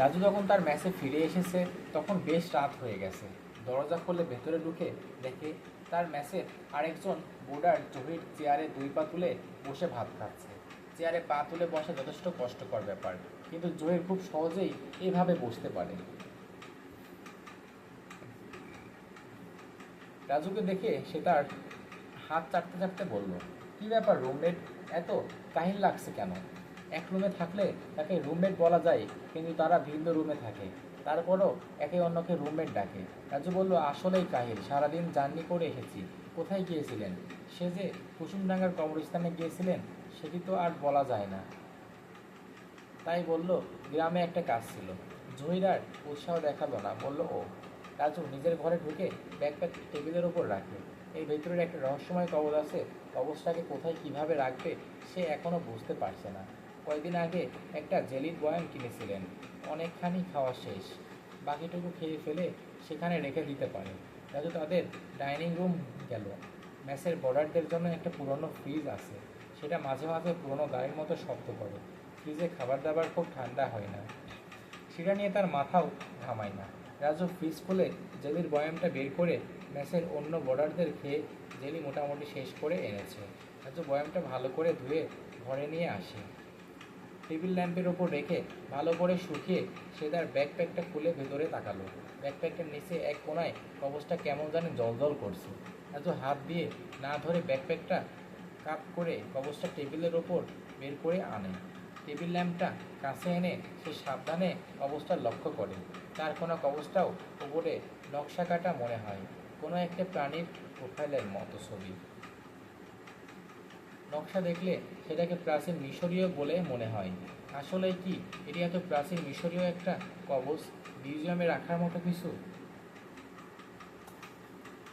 রাজু যখন তার ম্যাচে ফিরে এসেছে, তখন বেশ রাত হয়ে গেছে। দরজা খুলে ভেতরে ঢুকে দেখে তার ম্যাচে আরেকজন বোর্ডার জহির চেয়ারে দুই পা তুলে বসে ভাত খাচ্ছে। চেয়ারে পা তুলে বসা যথেষ্ট কষ্টকর ব্যাপার, কিন্তু জহির খুব সহজেই এভাবে বসতে পারে। রাজুকে দেখে সে তার হাত চাটতে চাটতে বলল, কী ব্যাপার রুমমেট? এত কাহিল লাগছে কেন? এক রুমে থাকলে তাকে রুমমেট বলা যায়, কিন্তু তারা ভিন্ন রুমে থাকে। তারপরও একে অন্যকে রুমমেট ডাকে। রাজু বলল, আসলেই কাহিল, সারাদিন জার্নি করে এসেছি। কোথায় গিয়েছিলেন? সে যে কুসুমডাঙ্গার কবরস্থানে গিয়েছিলেন, সেটি তো আর বলা যায় না। তাই বলল, গ্রামে একটা কাজ ছিল। জহিরার উৎসাহ দেখাল না। বলল, ও, রাজু নিজের ঘরে ঢুকে ব্যাগপ্যাক টেবিলের ওপর রাখে। এই ভেতরের একটা রহস্যময় কবজ আছে। কবজটাকে কোথায় কীভাবে রাখবে, সে এখনও বুঝতে পারছে না। কয়েকদিন আগে একটা জেলির বয়াম কিনেছিলেন। অনেকখানি খাওয়া শেষ। বাকিটুকু খেয়ে ফেলে সেখানে রেখে দিতে পারে। রাজু তাদের ডাইনিং রুম গেল। ম্যাচের বর্ডারদের জন্য একটা পুরনো ফ্রিজ আছে। সেটা মাঝে মাঝে পুরনো গাড়ির মতো শব্দ করে। ফ্রিজে খাবার দাবার খুব ঠান্ডা হয় না। সেটা নিয়ে তার মাথাও ঘামায় না। রাজু ফ্রিজ খুলে জেলির বয়ামটা বের করে ম্যাচের অন্য বর্ডারদের খেয়ে জেলি মোটামুটি শেষ করে এনেছে। রাজু বয়ামটা ভালো করে ধুয়ে ঘরে নিয়ে আসে। টেবিল ল্যাম্পের ওপর রেখে ভালো করে শুকিয়ে সে তার ব্যাকপ্যাকটা খুলে ভেতরে তাকালো। ব্যাকপ্যাকটার নিচে এক কোনায় কবচটা কেমন জানি জলজল করছে। এত হাত দিয়ে না ধরে ব্যাকপ্যাকটা কাপ করে কবচটা টেবিলের ওপর বের করে আনে। টেবিল ল্যাম্পটা কাছে এনে সে সাবধানে অবস্থা লক্ষ্য করে। তার কোনো কবচটাও উপরে নকশা কাটা মনে হয়। কোনো একটা প্রাণীর প্রোফাইলের মতো ছবি। নকশা দেখলে সেটাকে প্রাচীন মিশরীয় বলে মনে হয়। আসলে কি? এটি এত প্রাচীন মিশরীয় একটা কবচ মিউজিয়ামে রাখার মতো কিছু?